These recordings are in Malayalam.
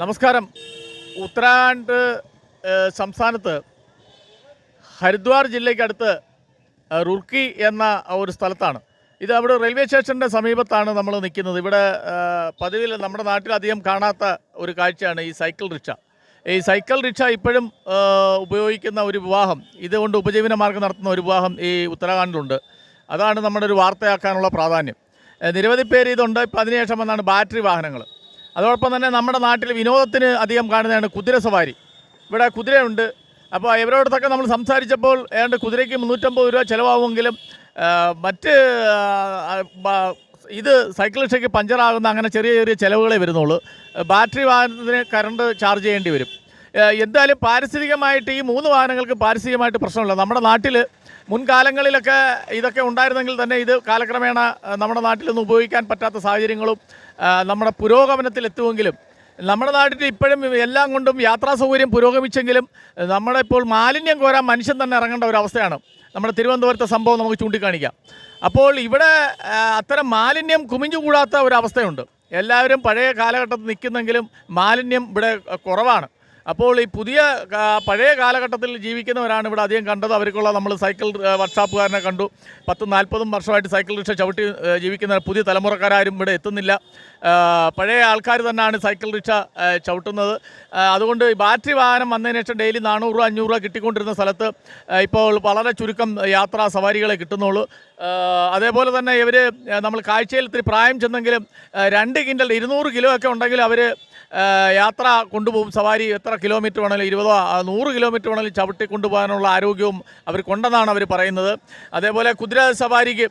നമസ്കാരം. ഉത്തരാഖണ്ഡ് സംസ്ഥാനത്ത് ഹരിദ്വാർ ജില്ലയ്ക്കടുത്ത് റുർക്കി എന്ന ഒരു സ്ഥലത്താണ്. ഇത് അവിടെ റെയിൽവേ സ്റ്റേഷന്റെ സമീപത്താണ് നമ്മൾ നിൽക്കുന്നത്. ഇവിടെ പതിവിൽ നമ്മുടെ നാട്ടിൽ അധികം കാണാത്ത ഒരു കാഴ്ചയാണ് ഈ സൈക്കിൾ റിക്ഷ. ഈ സൈക്കിൾ റിക്ഷ ഇപ്പോഴും ഉപയോഗിക്കുന്ന ഒരു വിവാഹം ഇതുകൊണ്ട് ഉപജീവന മാർഗം നടത്തുന്ന ഒരു വിവാഹം ഈ ഉത്തരാഖണ്ഡിലുണ്ട്. അതാണ് നമ്മുടെ ഒരു വാർത്തയാക്കാനുള്ള പ്രാധാന്യം. നിരവധി പേര് ഇതുണ്ട്. ഇപ്പം അതിനുശേഷം വന്നാണ് ബാറ്ററി വാഹനങ്ങൾ അതോടൊപ്പം തന്നെ നമ്മുടെ നാട്ടിൽ വിനോദത്തിന് അധികം കാണുന്നതാണ് കുതിര സവാരി. ഇവിടെ കുതിരയുണ്ട്. അപ്പോൾ ഇവരോടത്തൊക്കെ നമ്മൾ സംസാരിച്ചപ്പോൾ ഏതാണ്ട് കുതിരയ്ക്ക് മുന്നൂറ്റമ്പത് രൂപ ചിലവാകുമെങ്കിലും മറ്റ് ഇത് സൈക്കിൾ റിക്ഷയ്ക്ക് പഞ്ചറാകുന്ന അങ്ങനെ ചെറിയ ചെറിയ ചിലവുകളെ വരുന്നുള്ളൂ. ബാറ്ററി വാഹനത്തിന് കറണ്ട് ചാർജ് ചെയ്യേണ്ടി വരും. എന്തായാലും പാരിസ്ഥിതികമായിട്ട് ഈ മൂന്ന് വാഹനങ്ങൾക്ക് പാരിസ്ഥിതികമായിട്ട് പ്രശ്നമില്ല. നമ്മുടെ നാട്ടിൽ മുൻകാലങ്ങളിലൊക്കെ ഇതൊക്കെ ഉണ്ടായിരുന്നെങ്കിൽ തന്നെ ഇത് കാലക്രമേണ നമ്മുടെ നാട്ടിലൊന്നും ഉപയോഗിക്കാൻ പറ്റാത്ത സാഹചര്യങ്ങളും നമ്മുടെ പുരോഗമനത്തിലെത്തുമെങ്കിലും നമ്മുടെ നാട്ടിൽ ഇപ്പോഴും എല്ലാം കൊണ്ടും യാത്രാ സൗകര്യം പുരോഗമിച്ചെങ്കിലും നമ്മുടെ ഇപ്പോൾ മാലിന്യം കോരാൻ മനുഷ്യൻ തന്നെ ഇറങ്ങേണ്ട ഒരു അവസ്ഥയാണ്. നമ്മുടെ തിരുവനന്തപുരത്തെ സംഭവം നമുക്ക് ചൂണ്ടിക്കാണിക്കാം. അപ്പോൾ ഇവിടെ അത്തരം മാലിന്യം കുമിഞ്ഞുകൂടാത്ത ഒരു അവസ്ഥയുണ്ട്. എല്ലാവരും പഴയ കാലഘട്ടത്തിൽ നിൽക്കുന്നെങ്കിലും മാലിന്യം ഇവിടെ കുറവാണ്. അപ്പോൾ ഈ പുതിയ പഴയ കാലഘട്ടത്തിൽ ജീവിക്കുന്നവരാണ് ഇവിടെ അധികം കണ്ടത്. അവർക്കുള്ള നമ്മൾ സൈക്കിൾ വർക്ക്ഷോപ്പുകാരനെ കണ്ടു. പത്തും നാൽപ്പതും വർഷമായിട്ട് സൈക്കിൾ റിക്ഷ ചവിട്ടി ജീവിക്കുന്ന പുതിയ തലമുറക്കാരും ഇവിടെ എത്തുന്നില്ല. പഴയ ആൾക്കാർ തന്നെയാണ് സൈക്കിൾ റിക്ഷ ചവിട്ടുന്നത്. അതുകൊണ്ട് ബാറ്ററി വാഹനം വന്നതിന് ശേഷം ഡെയിലി നാനൂറ് രൂപ അഞ്ഞൂറ് രൂപ കിട്ടിക്കൊണ്ടിരുന്ന സ്ഥലത്ത് ഇപ്പോൾ വളരെ ചുരുക്കം യാത്രാ സവാരികളെ കിട്ടുന്നുള്ളൂ. അതേപോലെ തന്നെ ഇവർ നമ്മൾ കാഴ്ചയിൽ ഇത്തിരി പ്രായം ചെന്നെങ്കിലും രണ്ട് കിൻഡൽ ഇരുന്നൂറ് കിലോ ഒക്കെ ഉണ്ടെങ്കിൽ അവർ യാത്ര കൊണ്ടുപോകും. സവാരി എത്ര കിലോമീറ്റർ വേണമെങ്കിലും ഇരുപതോ നൂറ് കിലോമീറ്റർ വേണമെങ്കിലും ചവിട്ടി കൊണ്ടുപോകാനുള്ള ആരോഗ്യവും അവർ അവർക്കുണ്ടെന്നാണ് അവർ പറയുന്നത്. അതേപോലെ കുതിര സവാരിക്ക്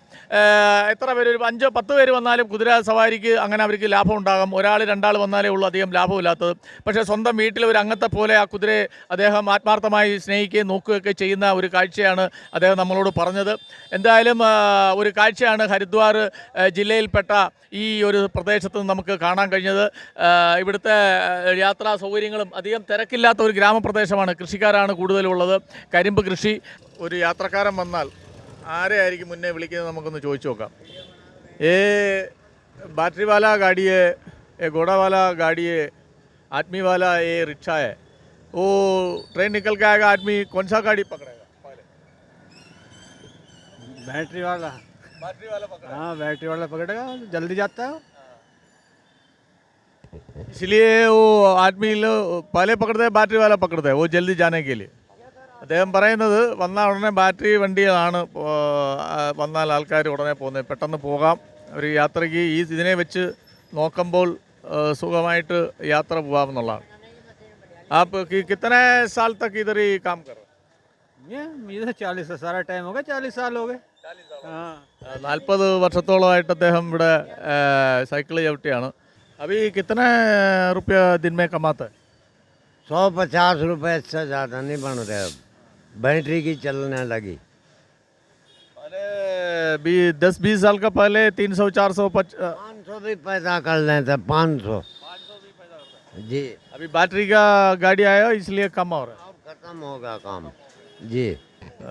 എത്ര പേര് ഒരു അഞ്ചോ പത്ത് പേര് വന്നാലും കുതിര സവാരിക്ക് അങ്ങനെ അവർക്ക് ലാഭം ഉണ്ടാകും. ഒരാൾ രണ്ടാൾ വന്നാലേ ഉള്ളൂ അധികം ലാഭമില്ലാത്തത്. പക്ഷേ സ്വന്തം വീട്ടിൽ ഒരു അംഗത്തെ പോലെ ആ കുതിരയെ അദ്ദേഹം ആത്മാർത്ഥമായി സ്നേഹിക്കുകയും നോക്കുകയൊക്കെ ചെയ്യുന്ന ഒരു കാഴ്ചയാണ് അദ്ദേഹം നമ്മളോട് പറഞ്ഞത്. എന്തായാലും ഒരു കാഴ്ചയാണ് ഹരിദ്വാർ ജില്ലയിൽപ്പെട്ട ഈ ഒരു പ്രദേശത്ത് നമുക്ക് കാണാൻ കഴിഞ്ഞത്. ആ, ഇവിടുത്തെ ആ, യാത്രാ സൗകര്യങ്ങളും അധികം തിരക്കില്ലാത്ത ഒരു ഗ്രാമപ്രദേശമാണ് കൃഷിക്കാരാണ് കൂടുതലുള്ളത് കരിമ്പ് കൃഷി ഒരു യാത്രക്കാരൻ വന്നാൽ ആരെയായിരിക്കും മുന്നേ വിളിക്കുന്നത് നമുക്കൊന്ന് ചോദിച്ചു നോക്കാം ഏ ബാറ്ററി വാല ഗാഡിയെ ഏ घोड़ा वाला गाड़ी है आदमी वाला ये रिक्शा है वो ट्रेन निकल के आएगा आदमी कौन सा गाड़ी पकड़ेगा पहले बैटरी वाला बैटरी वाला पकड़ा हाँ बैटरी वाला पकड़ेगा जल्दी जाता है इसलिए वो आदमी लोग पहले पकड़ते हैं बैटरी वाला पकड़ते हैं वो जल्दी जाने के लिए അദ്ദേഹം പറയുന്നത് വന്ന ഉടനെ ബാറ്ററി വണ്ടികളാണ് പോ- ആ, വന്നാൽ ആൾക്കാർ ഉടനെ പോകുന്നത് പെട്ടെന്ന് പോകാം ഒരു യാത്രയ്ക്ക് ഈ ഇതിനെ വെച്ച് നോക്കുമ്പോൾ ആ, സുഖമായിട്ട് യാത്ര പോകാമെന്നുള്ളതാണ് आप कि- कितने साल तक इधर ही काम कर रहे ये इधर चालीस सारा टाइम हो गया चालीस साल हो गए हाँ നാൽപ്പത് വർഷത്തോളമായിട്ട് അദ്ദേഹം ഇവിടെ സൈക്കിൾ ചവിട്ടിയാണ് അഭി കിത്തന റുപ്യ ദിൻമേ കമാത്ത सौ पचास रुपए से ज़्यादा नहीं बन रहे अब बैटरी की चलने लगी पहले भी दस बीस साल का पहले तीन सौ चार सौ पच अ, पाँच सौ भी पैदा कर लेते पाँच सौ जी अभी बैटरी का गाड़ी आया इसलिए कम हो रहा है अब खत्म होगा काम जी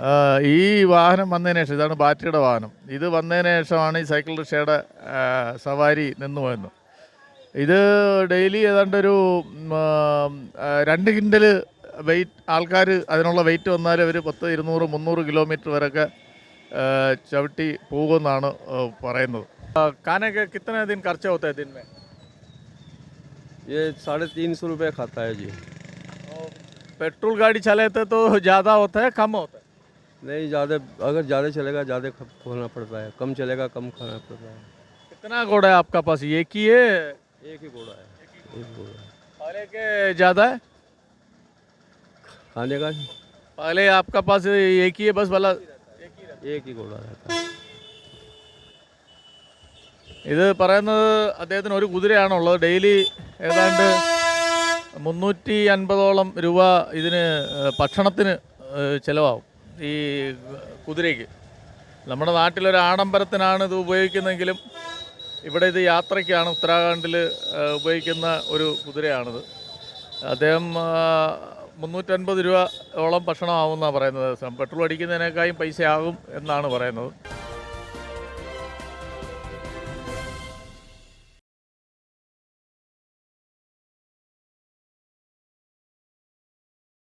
ആ, ഈ വാഹനം വന്നതിന് ശേഷം ഇതാണ് ബാറ്ററിയുടെ വാഹനം ഇത് വന്നതിന് ശേഷമാണ് ഈ സൈക്കിൾ റിക്ഷയുടെ ആ, സവാരി നിന്നു പോയെന്ന് ഇത് ഡെയിലി ഏതാണ്ട് ഒരു ഉം, ആ, രണ്ട് കിൻഡൽ വെയിറ്റ് ആൾക്കാർ അതിനുള്ള വെയിറ്റ് വന്നാൽ അവർ പത്ത് ഇരുന്നൂറ് മുന്നൂറ് കിലോമീറ്റർ വരെയൊക്കെ ആ, ചവിട്ടി പോകുമെന്നാണ് ആ, പറയുന്നത് കാനൊക്കെ കിത്തന ദിൻ ഖർച്ച ഹോത്ത ദിൻ മേ ये साढ़े तीन सौ रुपये खाता है जी पेट्रोल गाड़ी चलाते तो ज़्यादा होता है कम होता है नहीं ज़्यादा अगर ज़्यादा चलेगा ज़्यादा ख- खोना पड़ता है कम चलेगा कम खाना पड़ता है कितना घोड़ा है आपका पास एक ही है एक ही घोड़ा है एक घोड़ा है पहले के ज़्यादा है खाने का पहले आपका पास एक ही है बस वाला एक ही घोड़ा रहता है ഇത് പറയുന്നത് അദ്ദേഹത്തിന് ഒരു കുതിരയാണുള്ളത് ഡെയിലി ഏതാണ്ട് മുന്നൂറ്റി അൻപതോളം രൂപ ഇതിന് ഏഹ്, ഭക്ഷണത്തിന് ഏഹ്, ചിലവാകും ഈ കുതിരയ്ക്ക് നമ്മുടെ നാട്ടിലൊരു ആഡംബരത്തിനാണ് ഇത് ഉപയോഗിക്കുന്നതെങ്കിലും ഇവിടെ ഇത് യാത്രയ്ക്കാണ് ഉത്തരാഖണ്ഡിൽ ഉപയോഗിക്കുന്ന ഒരു കുതിരയാണിത്. അദ്ദേഹം മുന്നൂറ്റൻപത് രൂപ ഓളം ഭക്ഷണമാവുമെന്നാണ് പറയുന്നത്. പെട്രോൾ അടിക്കുന്നതിനേക്കാളും പൈസയാകും എന്നാണ് പറയുന്നത്.